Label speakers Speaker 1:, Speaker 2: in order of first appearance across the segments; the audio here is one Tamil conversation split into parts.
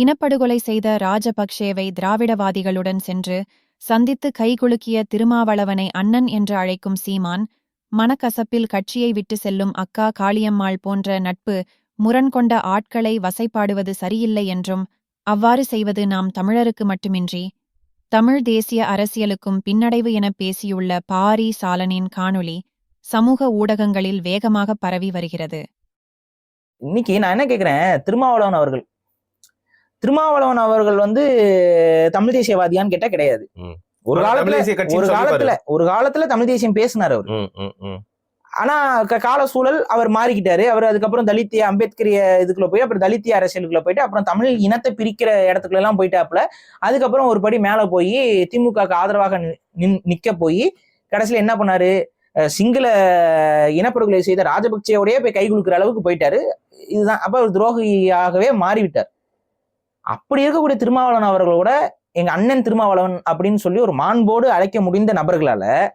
Speaker 1: இனப்படுகொலை செய்த ராஜபக்ஷேவை திராவிடவாதிகளுடன் சென்று சந்தித்து கைகுலுக்கிய திருமாவளவனை அண்ணன் என்று அழைக்கும் சீமான் மனக்கசப்பில் கட்சியை விட்டு செல்லும் அக்கா காளியம்மாள் போன்ற நட்பு முரண்கொண்ட ஆட்களை வசைப்பாடுவது சரியில்லை என்றும் அவ்வாறு செய்வது நாம் தமிழருக்கு மட்டுமின்றி தமிழ் தேசிய அரசியலுக்கும் பின்னடைவு என பேசியுள்ள பாரி சாலனின் காணொளி சமூக ஊடகங்களில் வேகமாக பரவி வருகிறது.
Speaker 2: இன்னைக்கு நான் என்ன கேட்கிறேன் திருமாவளவன் அவர்கள் திருமாவளவன் அவர்கள் வந்து தமிழ் தேசியவாதியான்னு கேட்டா கிடையாது. ஒரு காலத்துல ஒரு. காலத்துல ஒரு காலத்துல தமிழ் தேசியம் பேசினார் அவர். ஆனா கால சூழல் அவர் மாறிக்கிட்டாரு. அவர் அதுக்கப்புறம் தலித்திய அம்பேத்கரிய இதுக்குள்ள போய் அப்புறம் தலித்திய அரசியலுக்குள்ள போயிட்டு அப்புறம் தமிழ் இனத்தை பிரிக்கிற இடத்துக்குள்ள எல்லாம் போயிட்டாப்புல. அதுக்கப்புறம் ஒரு படி மேல போய் திமுகக்கு ஆதரவாக நிக்க போய் கடைசியில என்ன பண்ணாரு? சிங்கள இனப்படுகொலை செய்த ராஜபக்சேவோடய போய் கை குலுக்குற அளவுக்கு போயிட்டாரு. இதுதான் அப்ப அவர் துரோகியாகவே மாறிவிட்டார். அப்படி இருக்கக்கூடிய திருமாவளவன் அவர்களோட எங்க அண்ணன் திருமாவளவன் அப்படின்னு சொல்லி ஒரு மாண்போடு அழைக்க முடிந்த நபர்களால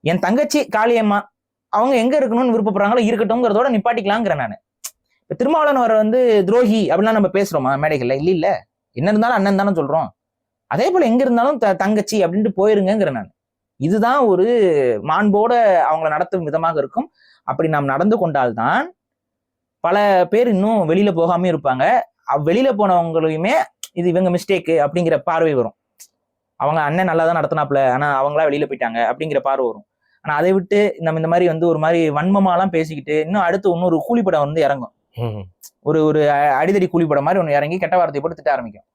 Speaker 2: என் தங்கச்சி காளியம்மா அவங்க எங்க இருக்கணும்னு விருப்பப்படுறாங்களோ இருக்கட்டும்ங்கிறதோட நிப்பாட்டிக்கலாங்கிறேன் நான். இப்ப திருமாவளவன் அவர் வந்து துரோகி அப்படிலாம் நம்ம பேசுறோமா மேடைகள்ல? இல்ல இல்ல. என்ன இருந்தாலும் அண்ணன் தானே சொல்றோம். அதே போல எங்க இருந்தாலும் த- தங்கச்சி அப்படின்ட்டு போயிருங்கிறேன் நான். இதுதான் ஒரு மாண்போட அவங்கள நடத்தும் விதமாக இருக்கும். அப்படி நாம் நடந்து கொண்டால்தான் பல பேர் இன்னும் வெளியில போகாம இருப்பாங்க. வெளியில போனவங்களையுமே இது இவங்க மிஸ்டேக்கு அப்படிங்கிற பார்வை வரும். அவங்க அண்ணன் நல்லா தான் நடத்தினாப்ல ஆனா அவங்களா வெளியில போயிட்டாங்க அப்படிங்கிற பார்வை வரும். ஆனா அதை விட்டு நம்ம இந்த மாதிரி வந்து ஒரு மாதிரி வன்மமாலாம் பேசிக்கிட்டு இன்னும் அடுத்து இன்னொரு கூலிப்படம் வந்து இறங்கும். ஒரு ஒரு அடிதடி கூலிப்படம் மாதிரி ஒன்று இறங்கி கெட்ட வார்த்தையை போட்டு திட்ட ஆரம்பிக்கும்.